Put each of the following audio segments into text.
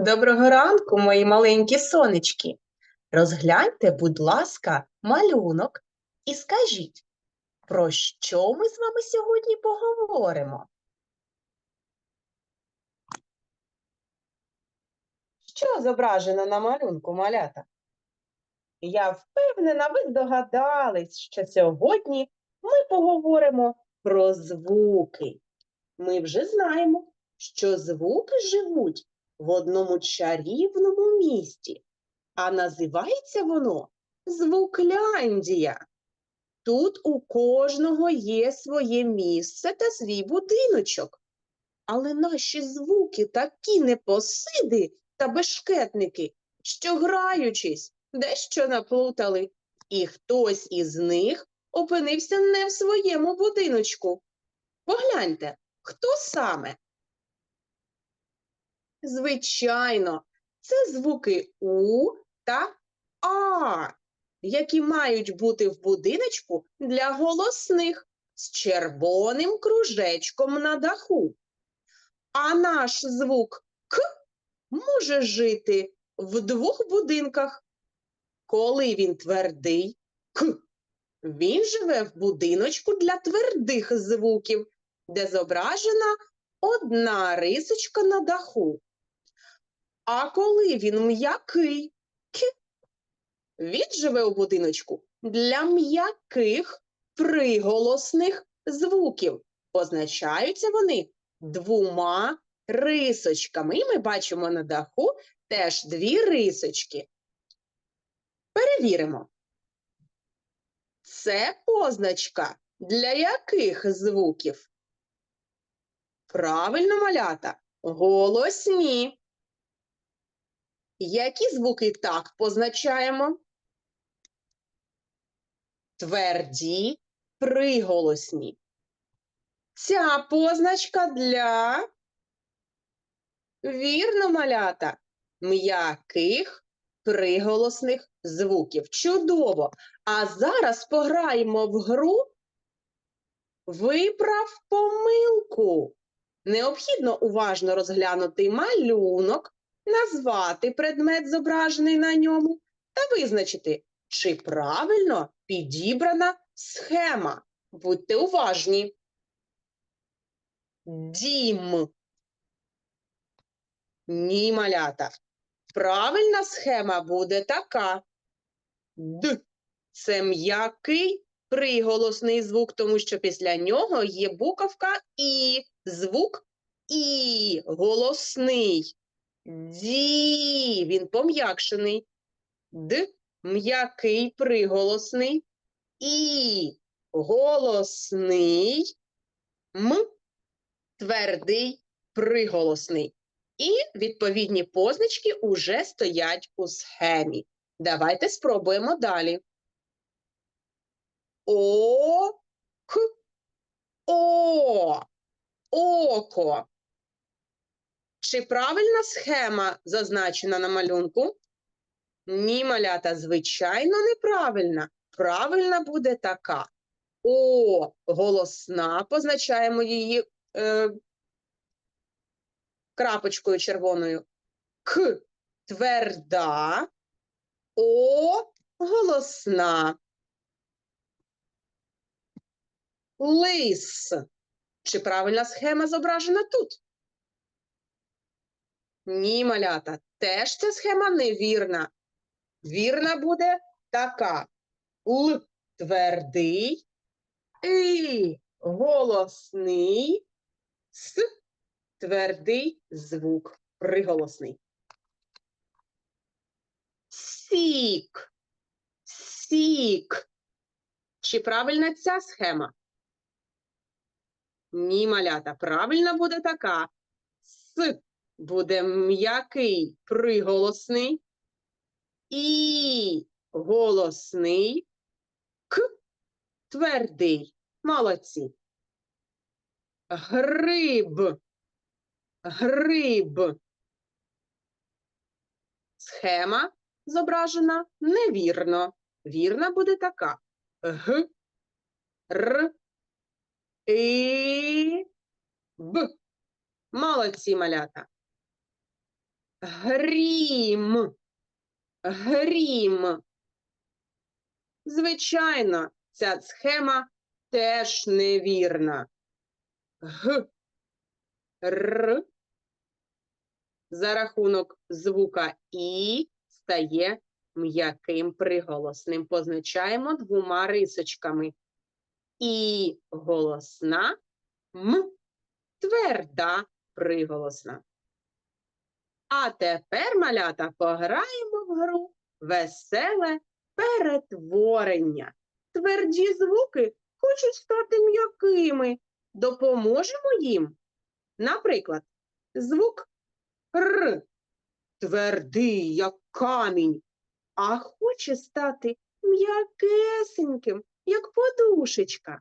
Доброго ранку, мої маленькі сонечки. Розгляньте, будь ласка, малюнок і скажіть, про що ми з вами сьогодні поговоримо? Що зображено на малюнку, малята? Я впевнена, ви здогадались, що сьогодні ми поговоримо про звуки. Ми вже знаємо, що звуки живуть в одному чарівному місті, а називається воно Звукляндія. Тут у кожного є своє місце та свій будиночок. Але наші звуки такі непосиди та бешкетники, що, граючись, дещо наплутали, і хтось із них опинився не в своєму будиночку. Погляньте, хто саме? Звичайно, це звуки У та А, які мають бути в будиночку для голосних з червоним кружечком на даху. А наш звук К може жити в двох будинках. Коли він твердий К, він живе в будиночку для твердих звуків, де зображена одна рисочка на даху. А коли він м'який, він живе у будиночку для м'яких приголосних звуків. Позначаються вони двома рисочками. І ми бачимо на даху теж дві рисочки. Перевіримо. Це позначка для яких звуків? Правильно, малята, голосні. Які звуки так позначаємо? Тверді, приголосні. Ця позначка для вірно малята м'яких приголосних звуків. Чудово! А зараз пограємо в гру Виправ помилку. Необхідно уважно розглянути малюнок, назвати предмет, зображений на ньому, та визначити, чи правильно підібрана схема. Будьте уважні. Дім. Ні, малята. Правильна схема буде така. Д. Це м'який приголосний звук, тому що після нього є буковка І. Звук І. Голосний. Ді. Він пом'якшений. Д. М'який приголосний. І. Голосний. М. Твердий приголосний. І відповідні позначки уже стоять у схемі. Давайте спробуємо далі. О, К, О, Око. Чи правильна схема зазначена на малюнку? Ні, малята, звичайно, неправильна. Правильна буде така. О, голосна, позначаємо її е, крапочкою червоною. К тверда, О голосна. Лис. Чи правильна схема зображена тут? Ні, малята, теж ця схема невірна. Вірна буде така. Л твердий, І голосний, С твердий звук приголосний. Сік. Сік. Чи правильна ця схема? Ні, малята. Правильна буде така. С буде м'який приголосний. І голосний. К твердий. Молодці. Гриб. Гриб. Схема зображена невірно. Вірна буде така. Г, Р, І, Б. Молодці малята. Грім. Грім. Звичайно, ця схема теж невірна. Г. Р. За рахунок звука І стає м'яким приголосним. Позначаємо двома рисочками. І голосна, М тверда приголосна. А тепер, малята, пограємо в гру веселе перетворення. Тверді звуки хочуть стати м'якими. Допоможемо їм. Наприклад, звук Р твердий, як камінь, а хоче стати м'якесеньким, як подушечка.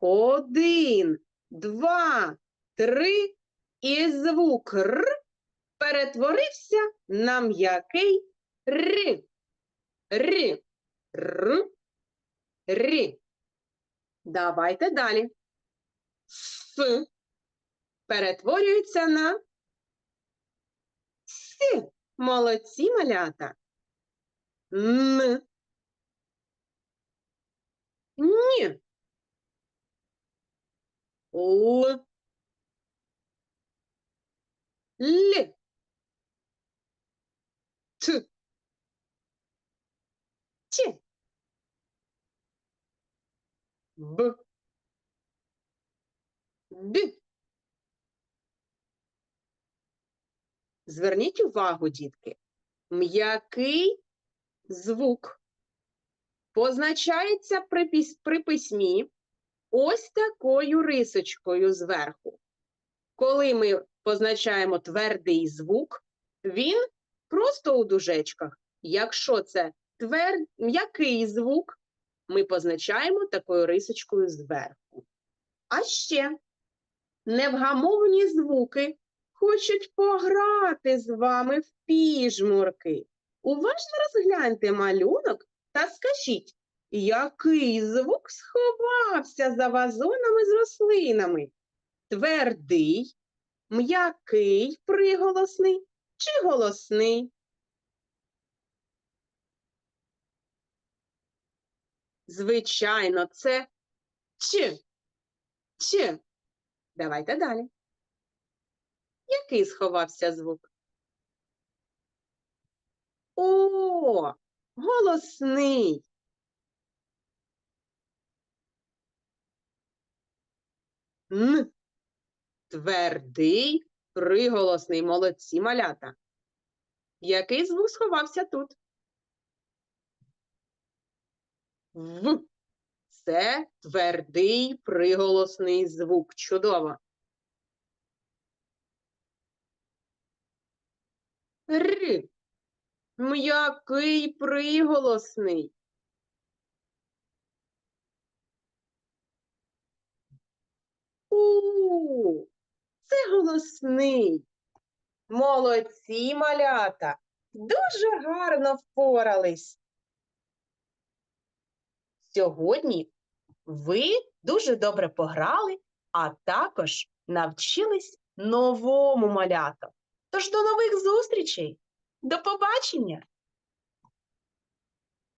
Один, два, три, і звук Р перетворився на м'який Р. Р. Р. Р. Давайте далі. С перетворюється на С. Молодці малята. Н. Ні. Л. Л. Т. Т. Б. Д. Зверніть увагу, дітки. М'який звук позначається при, піс- при письмі ось такою рисочкою зверху. Коли ми позначаємо твердий звук, він просто у дужечках. Якщо це твер... м'який звук, ми позначаємо такою рисочкою зверху. А ще невгамовні звуки хочуть пограти з вами в піжмурки. Уважно розгляньте малюнок та скажіть, який звук сховався за вазонами з рослинами? Твердий, м'який приголосний чи голосний? Звичайно, це Ч. Ч. Давайте далі. Який сховався звук? О, голосний. Н. Твердий, приголосний. Молодці малята. Який звук сховався тут? В. Це твердий приголосний звук. Чудово. Р. М'який приголосний. У. Це голосний. Молодці, малята. Дуже гарно впорались. Сьогодні ви дуже добре пограли, а також навчились новому маляту. Тож до нових зустрічей. До побачення!